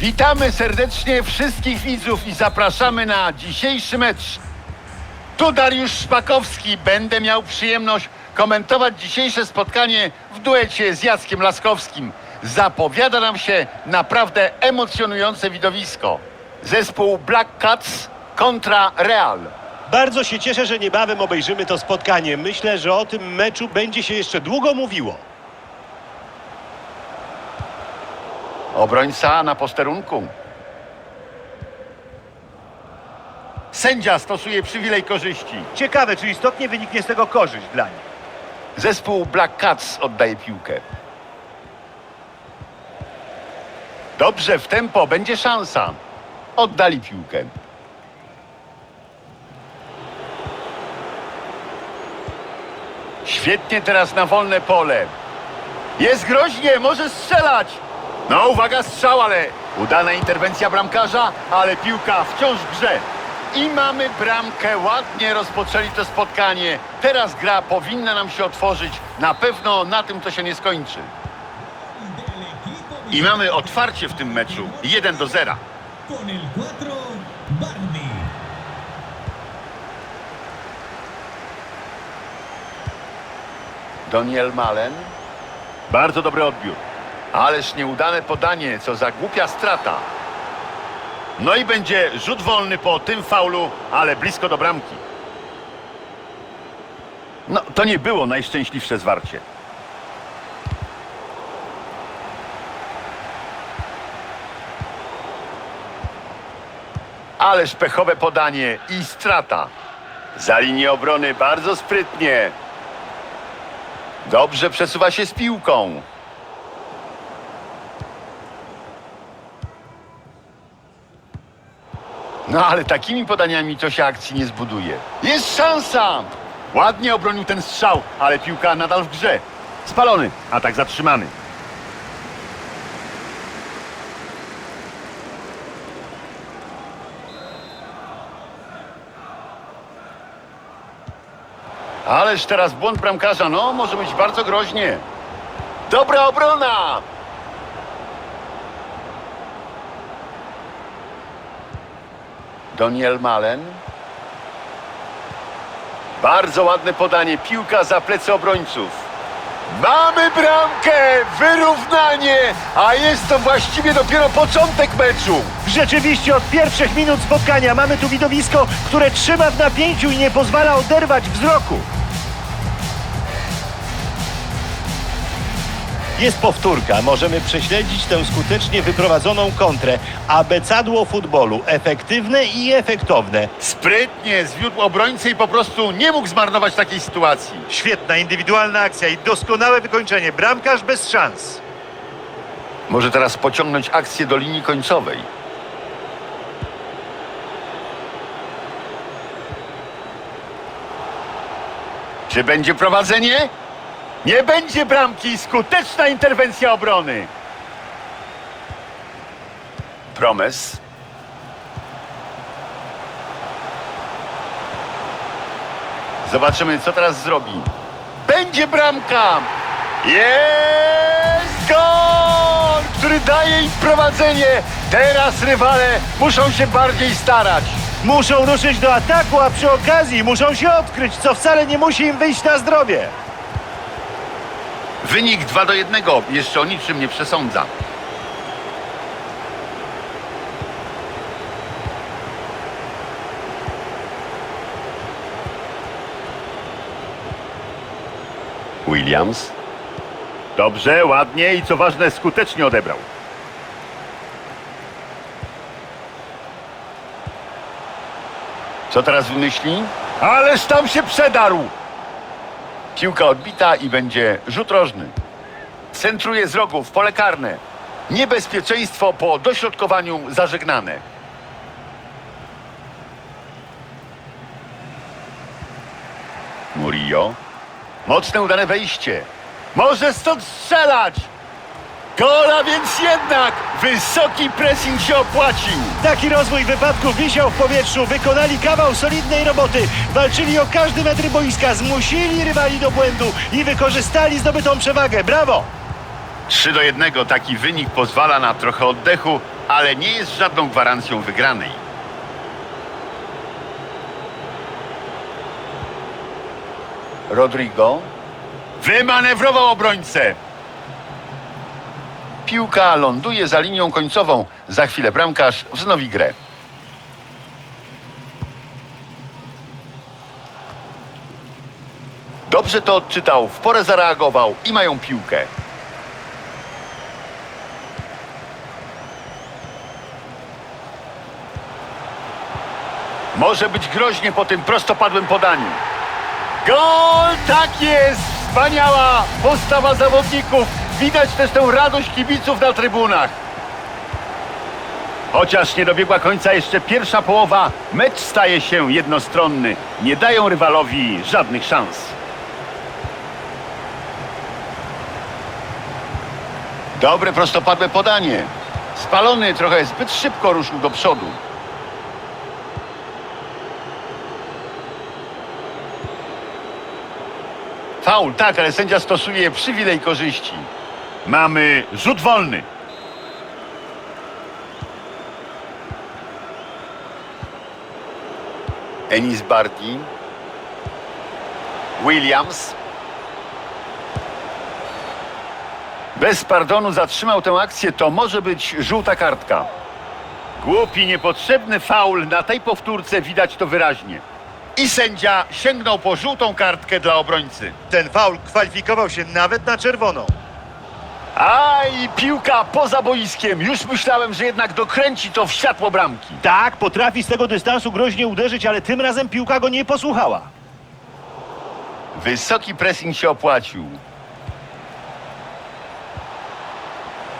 Witamy serdecznie wszystkich widzów i zapraszamy na dzisiejszy mecz. Tu Dariusz Szpakowski. Będę miał przyjemność komentować dzisiejsze spotkanie w duecie z Jackiem Laskowskim. Zapowiada nam się naprawdę emocjonujące widowisko. Zespół Black Cats kontra Real. Bardzo się cieszę, że niebawem obejrzymy to spotkanie. Myślę, że o tym meczu będzie się jeszcze długo mówiło. Obrońca na posterunku. Sędzia stosuje przywilej korzyści. Ciekawe, czy istotnie wyniknie z tego korzyść dla nich. Zespół Black Cats oddaje piłkę. Dobrze, w tempo, będzie szansa. Oddali piłkę. Świetnie teraz na wolne pole. Jest groźnie, może strzelać. No, uwaga, strzał, ale udana interwencja bramkarza, ale piłka wciąż w grze. I mamy bramkę, ładnie rozpoczęli to spotkanie. Teraz gra powinna nam się otworzyć. Na pewno na tym to się nie skończy. I mamy otwarcie w tym meczu. 1 do 0. Con el 4, Bardi. Daniel Malen. Bardzo dobry odbiór. Ależ nieudane podanie, co za głupia strata. No i będzie rzut wolny po tym faulu, ale blisko do bramki. No, to nie było najszczęśliwsze zwarcie. Ależ pechowe podanie i strata. Za linię obrony bardzo sprytnie. Dobrze przesuwa się z piłką. No ale takimi podaniami to się akcji nie zbuduje. Jest szansa! Ładnie obronił ten strzał, ale piłka nadal w grze. Spalony, atak zatrzymany. Ależ teraz błąd bramkarza, no może być bardzo groźnie. Dobra obrona! Daniel Malen. Bardzo ładne podanie, piłka za plecy obrońców. Mamy bramkę, wyrównanie, a jest to właściwie dopiero początek meczu. Rzeczywiście od pierwszych minut spotkania mamy tu widowisko, które trzyma w napięciu i nie pozwala oderwać wzroku. Jest powtórka, możemy prześledzić tę skutecznie wyprowadzoną kontrę. Abecadło futbolu, efektywne i efektowne. Sprytnie zwiódł obrońcę i po prostu nie mógł zmarnować takiej sytuacji. Świetna indywidualna akcja i doskonałe wykończenie. Bramkarz bez szans. Może teraz pociągnąć akcję do linii końcowej. Czy będzie prowadzenie? Nie będzie bramki. Skuteczna interwencja obrony. Promes. Zobaczymy, co teraz zrobi. Będzie bramka! Jest gol! Który daje im prowadzenie. Teraz rywale muszą się bardziej starać. Muszą ruszyć do ataku, a przy okazji muszą się odkryć, co wcale nie musi im wyjść na zdrowie. Wynik 2 do 1 jeszcze o niczym nie przesądza. Williams. Dobrze, ładnie i co ważne, skutecznie odebrał. Co teraz wymyśli? Ależ tam się przedarł! Piłka odbita i będzie rzut rożny. Centruje z rogu w pole karne. Niebezpieczeństwo po dośrodkowaniu zażegnane. Murillo. Mocne udane wejście. Może stąd strzelać! Gola więc jednak! Wysoki pressing się opłacił! Taki rozwój wypadków wisiał w powietrzu, wykonali kawał solidnej roboty, walczyli o każdy metr boiska, zmusili rywali do błędu i wykorzystali zdobytą przewagę. Brawo! 3 do 1 taki wynik pozwala na trochę oddechu, ale nie jest żadną gwarancją wygranej. Rodrigo wymanewrował obrońcę. Piłka ląduje za linią końcową. Za chwilę bramkarz wznowi grę. Dobrze to odczytał, w porę zareagował i mają piłkę. Może być groźnie po tym prostopadłym podaniu. Gol! Tak jest! Wspaniała postawa zawodników. Widać też tę radość kibiców na trybunach. Chociaż nie dobiegła końca jeszcze pierwsza połowa, mecz staje się jednostronny. Nie dają rywalowi żadnych szans. Dobre prostopadłe podanie. Spalony trochę zbyt szybko ruszył do przodu. Faul, tak, ale sędzia stosuje przywilej korzyści. Mamy rzut wolny. Enis Bardi. Williams. Bez pardonu zatrzymał tę akcję, to może być żółta kartka. Głupi, niepotrzebny faul na tej powtórce widać to wyraźnie. I sędzia sięgnął po żółtą kartkę dla obrońcy. Ten faul kwalifikował się nawet na czerwoną. A i piłka poza boiskiem. Już myślałem, że jednak dokręci to w światło bramki. Tak, potrafi z tego dystansu groźnie uderzyć, ale tym razem piłka go nie posłuchała. Wysoki pressing się opłacił.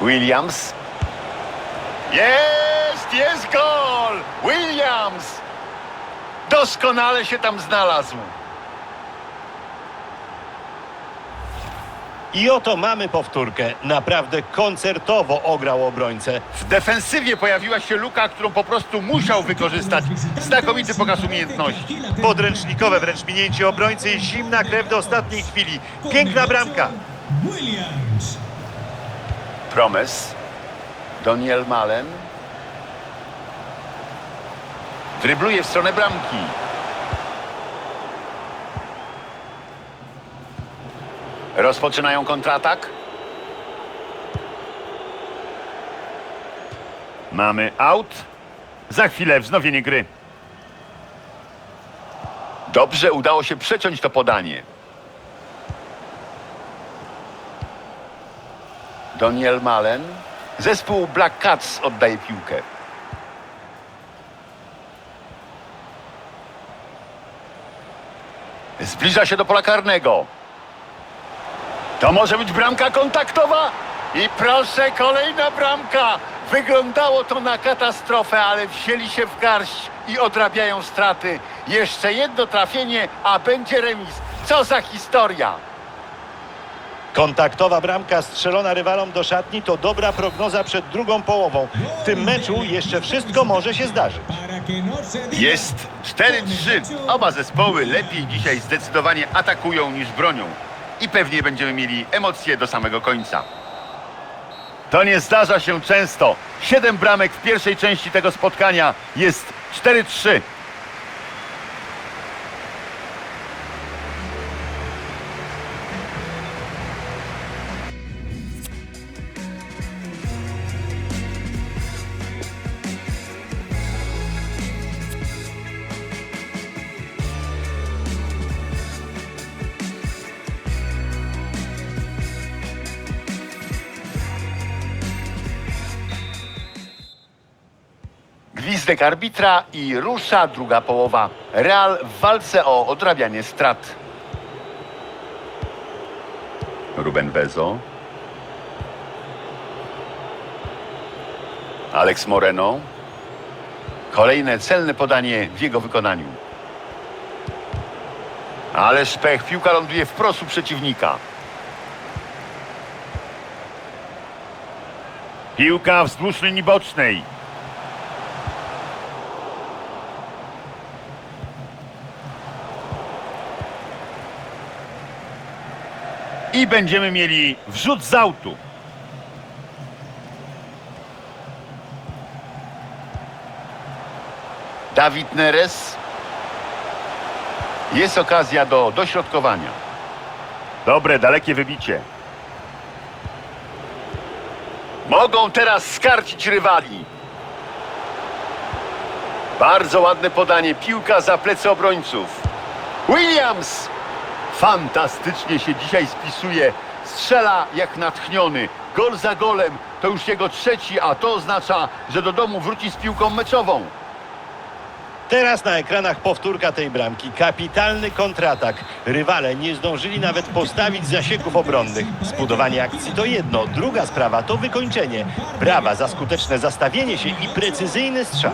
Williams. Jest, jest gol! Williams! Doskonale się tam znalazł. I oto mamy powtórkę. Naprawdę koncertowo ograł obrońcę. W defensywie pojawiła się luka, którą po prostu musiał wykorzystać. Znakomity pokaz umiejętności. Podręcznikowe wręcz minięcie obrońcy i zimna krew do ostatniej chwili. Piękna bramka. Williams. Promes. Daniel Malen. Drybluje w stronę bramki. Rozpoczynają kontratak. Mamy out. Za chwilę wznowienie gry. Dobrze udało się przeciąć to podanie. Daniel Malen. Zespół Black Cats oddaje piłkę. Zbliża się do pola karnego. To może być bramka kontaktowa? I proszę, kolejna bramka. Wyglądało to na katastrofę, ale wzięli się w garść i odrabiają straty. Jeszcze jedno trafienie, a będzie remis. Co za historia! Kontaktowa bramka strzelona rywalom do szatni to dobra prognoza przed drugą połową. W tym meczu jeszcze wszystko może się zdarzyć. Jest 4-3. Oba zespoły lepiej dzisiaj zdecydowanie atakują niż bronią. I pewnie będziemy mieli emocje do samego końca. To nie zdarza się często. Siedem bramek w pierwszej części tego spotkania. Jest 4-3. Gwizdek arbitra i rusza druga połowa. Real w walce o odrabianie strat. Ruben Bezo. Alex Moreno. Kolejne celne podanie w jego wykonaniu. Ale szpech, piłka ląduje wprost u przeciwnika. Piłka wzdłuż linii bocznej. I będziemy mieli wrzut z autu. Dawid Neres. Jest okazja do dośrodkowania. Dobre, dalekie wybicie. Mogą teraz skarcić rywali. Bardzo ładne podanie. Piłka za plecy obrońców. Williams! Fantastycznie się dzisiaj spisuje. Strzela jak natchniony. Gol za golem. To już jego trzeci, a to oznacza, że do domu wróci z piłką meczową. Teraz na ekranach powtórka tej bramki. Kapitalny kontratak. Rywale nie zdążyli nawet postawić zasieków obronnych. Zbudowanie akcji to jedno. Druga sprawa to wykończenie. Brawa za skuteczne zastawienie się i precyzyjny strzał.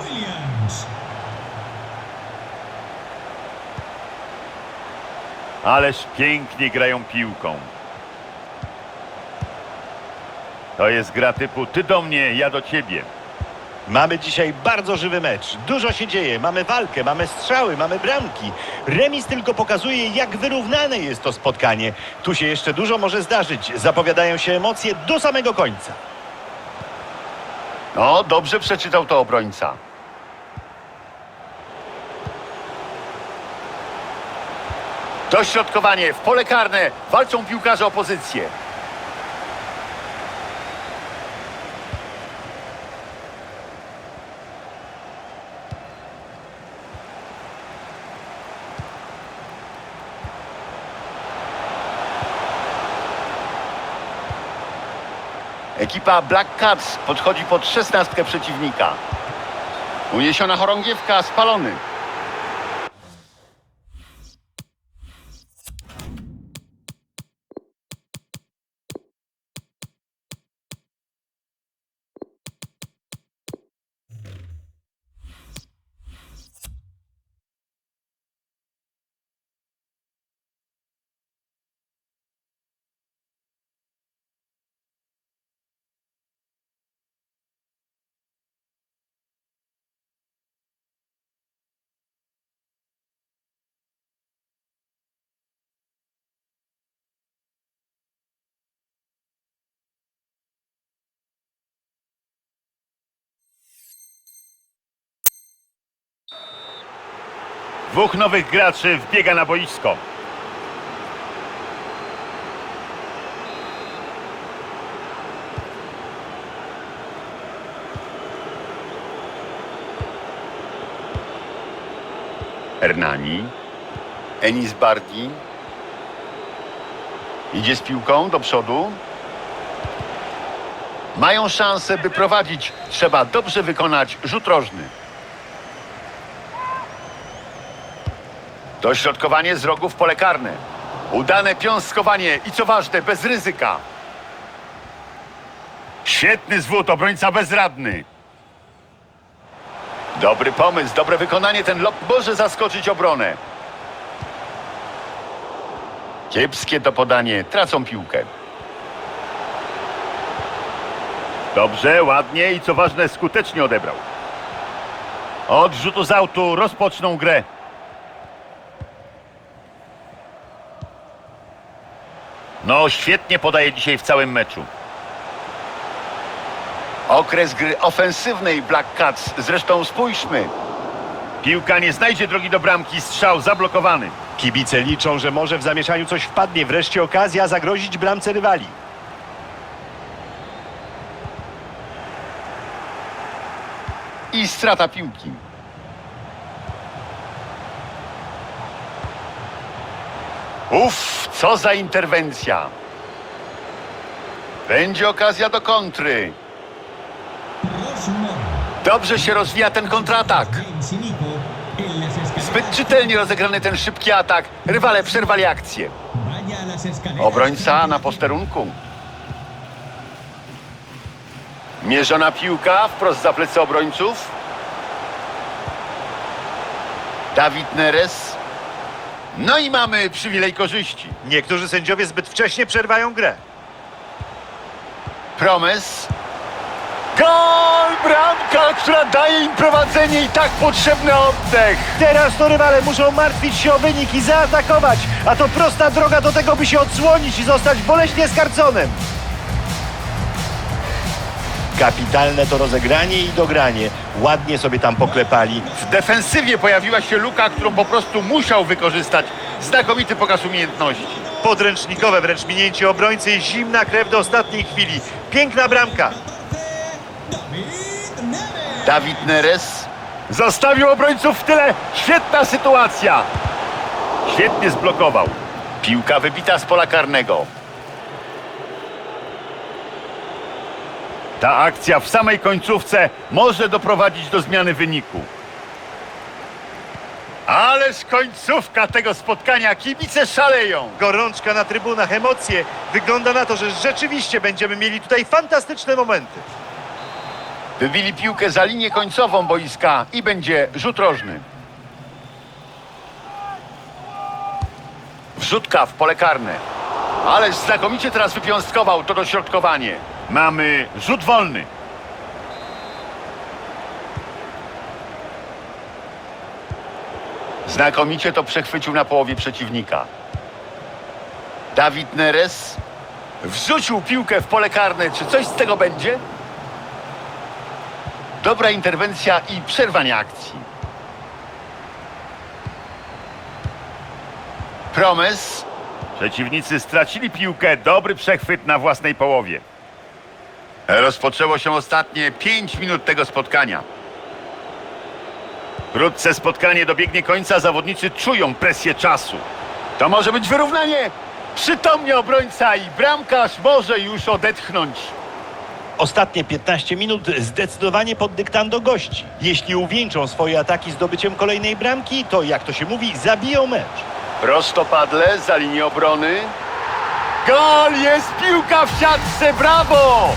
Ależ pięknie grają piłką. To jest gra typu ty do mnie, ja do ciebie. Mamy dzisiaj bardzo żywy mecz. Dużo się dzieje. Mamy walkę, mamy strzały, mamy bramki. Remis tylko pokazuje, jak wyrównane jest to spotkanie. Tu się jeszcze dużo może zdarzyć. Zapowiadają się emocje do samego końca. No, dobrze przeczytał to obrońca. Dośrodkowanie w pole karne. Walczą piłkarze o pozycję. Ekipa Black Cats podchodzi pod szesnastkę przeciwnika. Uniesiona chorągiewka, spalony. Dwóch nowych graczy wbiega na boisko. Hernani. Enis Bardi. Idzie z piłką do przodu. Mają szansę, by prowadzić. Trzeba dobrze wykonać rzut rożny. Dośrodkowanie z rogu w pole karne. Udane piąstkowanie i co ważne, bez ryzyka. Świetny zwód, obrońca bezradny. Dobry pomysł, dobre wykonanie. Ten lob może zaskoczyć obronę. Kiepskie to podanie, tracą piłkę. Dobrze, ładnie i co ważne, skutecznie odebrał. Od rzutu z autu rozpoczną grę. No, świetnie podaje dzisiaj w całym meczu. Okres gry ofensywnej Black Cats. Zresztą spójrzmy. Piłka nie znajdzie drogi do bramki. Strzał zablokowany. Kibice liczą, że może w zamieszaniu coś wpadnie. Wreszcie okazja zagrozić bramce rywali. I strata piłki. Uff, co za interwencja. Będzie okazja do kontry. Dobrze się rozwija ten kontratak. Zbyt czytelnie rozegrany ten szybki atak. Rywale przerwali akcję. Obrońca na posterunku. Mierzona piłka wprost za plecy obrońców. Dawid Neres. No i mamy przywilej korzyści. Niektórzy sędziowie zbyt wcześnie przerwają grę. Promes. Gol! Bramka, która daje im prowadzenie i tak potrzebny oddech. Teraz to rywale muszą martwić się o wynik i zaatakować. A to prosta droga do tego, by się odsłonić i zostać boleśnie skarconym. Kapitalne to rozegranie i dogranie. Ładnie sobie tam poklepali. W defensywie pojawiła się luka, którą po prostu musiał wykorzystać. Znakomity pokaz umiejętności. Podręcznikowe wręcz minięcie obrońcy i zimna krew do ostatniej chwili. Piękna bramka. David Neres. Dawid Neres zostawił obrońców w tyle. Świetna sytuacja. Świetnie zblokował. Piłka wybita z pola karnego. Ta akcja w samej końcówce może doprowadzić do zmiany wyniku. Ależ końcówka tego spotkania. Kibice szaleją. Gorączka na trybunach, emocje. Wygląda na to, że rzeczywiście będziemy mieli tutaj fantastyczne momenty. Wybili piłkę za linię końcową boiska i będzie rzut rożny. Wrzutka w pole karne. Ależ znakomicie teraz wypiąstkował to dośrodkowanie. Mamy rzut wolny. Znakomicie to przechwycił na połowie przeciwnika. Dawid Neres wrzucił piłkę w pole karne. Czy coś z tego będzie? Dobra interwencja i przerwanie akcji. Promes. Przeciwnicy stracili piłkę. Dobry przechwyt na własnej połowie. Rozpoczęło się ostatnie 5 minut tego spotkania. Wkrótce spotkanie dobiegnie końca. Zawodnicy czują presję czasu. To może być wyrównanie. Przytomnie obrońca i bramkarz może już odetchnąć. Ostatnie 15 minut zdecydowanie pod dyktando gości. Jeśli uwieńczą swoje ataki zdobyciem kolejnej bramki, to jak to się mówi, zabiją mecz. Prostopadle za linię obrony. Gol! Jest piłka w siatce! Brawo!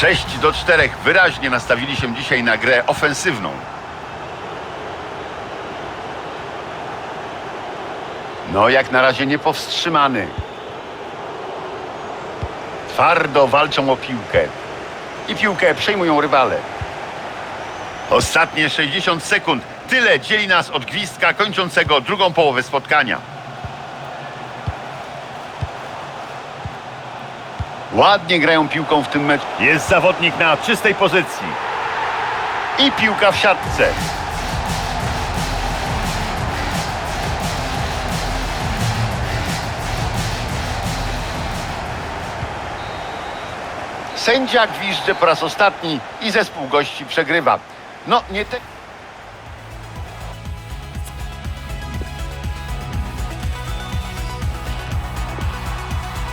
Sześć do czterech wyraźnie nastawili się dzisiaj na grę ofensywną. No, jak na razie niepowstrzymany. Twardo walczą o piłkę i piłkę przejmują rywale. Ostatnie 60 sekund. Tyle dzieli nas od gwizdka kończącego drugą połowę spotkania. Ładnie grają piłką w tym meczu. Jest zawodnik na czystej pozycji. I piłka w siatce. Sędzia gwizdże po raz ostatni i zespół gości przegrywa. No, nie te...